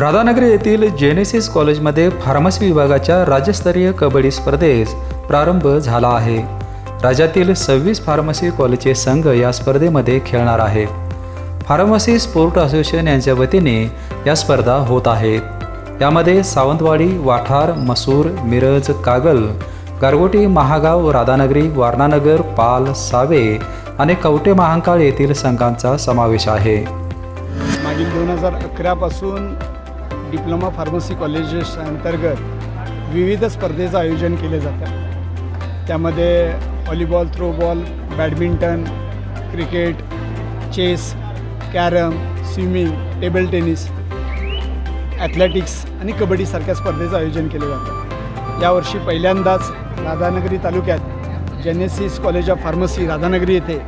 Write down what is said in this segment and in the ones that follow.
राधानगरी येथील जेनेसिस कॉलेजमध्ये फार्मसी विभागाच्या राज्यस्तरीय कबड्डी स्पर्धेस प्रारंभ झाला आहे. राज्यातील सव्वीस फार्मसी कॉलेजचे संघ या स्पर्धेमध्ये खेळणार आहेत फार्मसी स्पोर्ट असोसिएशन यांच्या वतीने या स्पर्धा होत आहेत. यामध्ये सावंतवाडी वाठार मसूर मिरज कागल गारगोटी महागाव राधानगरी वारणानगर पाल सावे आणि कवटे महांकाळ येथील संघांचा समावेश आहे. मागील दोन हजार अकरापासून डिप्लोमा फार्मसी कॉलेजेस अंतर्गत विविध स्पर्धेचं आयोजन केले जातं. त्यामध्ये volleyball throwball badminton cricket chess carrom swimming table tennis athletics आणि कबड्डीसारख्या स्पर्धेचं आयोजन केलं जातं. यावर्षी पहिल्यांदाच राधानगरी तालुक्यात Genesis college of pharmacy Radhanagari येथे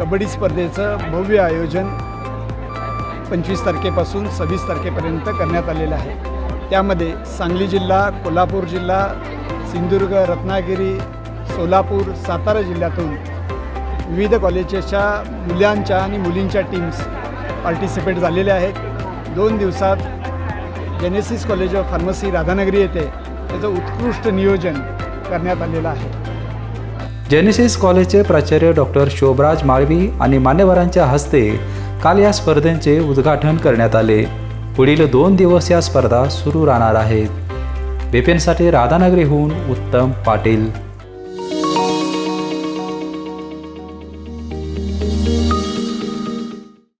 कबड्डी स्पर्धेचं भव्य आयोजन पंचवीस तारखेपासून सव्वीस तारखेपर्यंत करण्यात आलेलं आहे. त्यामध्ये सांगली जिल्हा कोल्हापूर जिल्हा सिंधुदुर्ग रत्नागिरी सोलापूर सातारा जिल्ह्यातून विविध कॉलेजेसच्या मुलांच्या आणि मुलींच्या टीम्स पार्टिसिपेट झालेल्या आहेत. दोन दिवसात Genesis college of pharmacy Radhanagari येथे त्याचं उत्कृष्ट नियोजन करण्यात आलेलं आहे. जेनेसिस कॉलेजचे प्राचार्य डॉक्टर शोभराज माळवी आणि मान्यवरांच्या हस्ते काल या स्पर्धेचे उद्घाटन करण्यात आले. पुढील दोन दिवस या स्पर्धा सुरू राहणार आहेत. बिपिनसाठी राधानगरीहून उत्तम पाटील